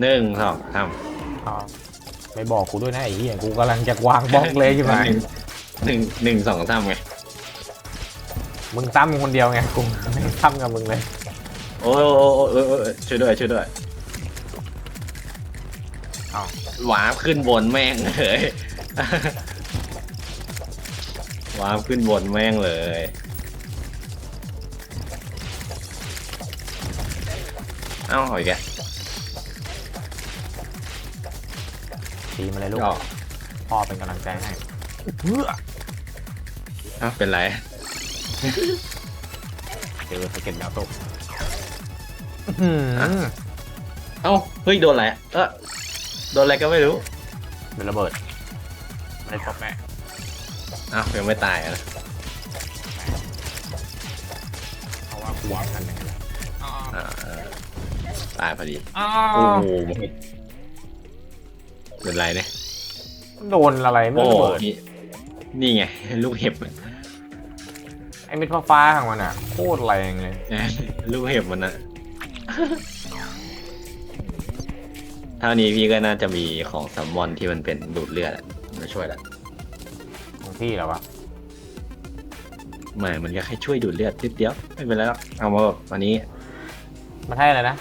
หนึ่งสองสามอ๋อไม่บอกกูด้วยนะไอ้เหี้ยกูกำลังจะวางบล็อกเลยใช่ไหมหนึ่งหนึ่งสองสามไงมึงตั้มคนเดียวไงกูไม่ตั้มกับมึงเลยโอ้ยโอ้ยโอ้ยโอ้ยโอ้ยช่วยด้วยช่วยด้วยเอ้าหวาบขึ้นบนแม่งเลยหวาบขึ้นบนแม่งเลยเอ้าเอาอีกแก ตีมาเลยลูกก็พ่อเป็นกำลังใจให้เอ้าเป็นไรเจอสะเก็ตดาวตกอื้อหือเอ้าเฮ้ยโดนอะไรอะเออโดนอะไรก็ไม่รู้เป็นระเบิดไม่ได้ครบแม่เอ้ายังไม่ตายอะนะเพราะว่ากูวางทันเลยนะอ่าตายพอดีอ้าโอ้วโห เป็นไรเนี่ยโดนอะไรไม่โอ้ระเบิดนี่นี่ไง ลูกเห็บไอ้เม็ดฟ้าๆของมันอะโคตรแรงเลย ลูกเห็บมันนะเท่านี้พี่ก็น่าจะมีของซัมมอนที่มันเป็นดูดเลือดอะมาช่วยละของพี่เหรอวะไม่มันก็แค่ช่วยดูดเลือดนิดเดียวไม่เป็นไรหรอกเอามาแบบวันนี้มันให้อะไรนะ